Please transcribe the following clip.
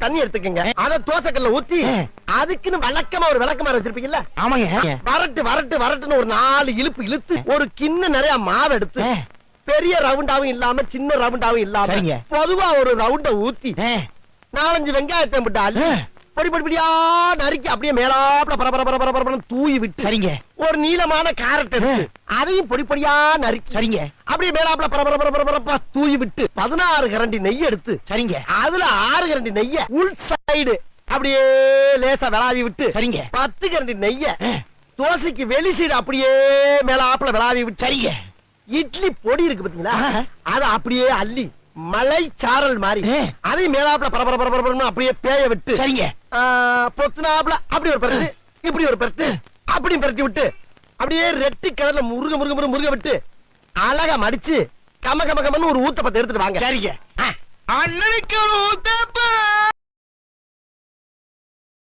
Tumbler தண்ணி எடுத்துக்கங்க. அத தோசைக்கல்ல ஊத்தி. அதுக்குன்னு வழக்கமா ஒரு விளக்கமாறு வச்சிருப்பீங்கல்ல? ஆமாங்க. வரட்டு வரட்டு வரட்டுன்னு ஒரு நாலு இழுப்பு இழுத்து ஒரு கிண்ண நிறைய மாவு எடுத்து. பெரிய ரவுண்டாவும் இல்லாம சின்ன ரவுண்டாவும் இல்லாம. பொதுவா ஒரு ரவுண்ட ஊத்தி நாலஞ்சு வெங்காயத்தை ஆ. பொடி பொடி பொடியா நறுக்கி அப்படியே மேலாப்ல பர பர பர பர பரபரன்னு தூவி விட்டு சரிங்க. ஒரு நீளமான கேரட் அதையும் பொடி பொடியா நறுக்கி சரிங்க. அப்படியே மேலாப்ல பர பர பர பர பரப்பா தூவி விட்டு பதினாறு கரண்டி நெய் எடுத்து சரிங்க. அதுல ஆறு கரண்டி நெய்ய உள் சைடு அப்படியே லேசா விளாவி விட்டு சரிங்க. பத்து கரண்டி நெய்ய தோசைக்கு வெளி சைடு அப்படியே மேலாப்ல விளாவி விட்டு சரிங்க. இட்லி பொடி இருக்கு பாத்தீங்களா. அத அப்படியே அள்ளி மலை சாரல் மாதிரி. அதையும் மேலாப்ல பரபர பரபரன்னு அப்படியே பேய விட்டு சரிங்க. பொத்துனாப்ல அப்படி ஒரு பரட்டு இப்படி ஒரு பரட்டு அப்படி பரட்டி விட்டு அப்படியே ரெட்டி கலர்ல முருக முருக முருக முருக விட்டு அழகா மடிச்சு கம கம கமன்னு ஒரு ஊத்த பத்து எடுத்துட்டு வாங்க. சரிங்க. அண்ணனுக்கு ஒரு ஊத்தப்பம்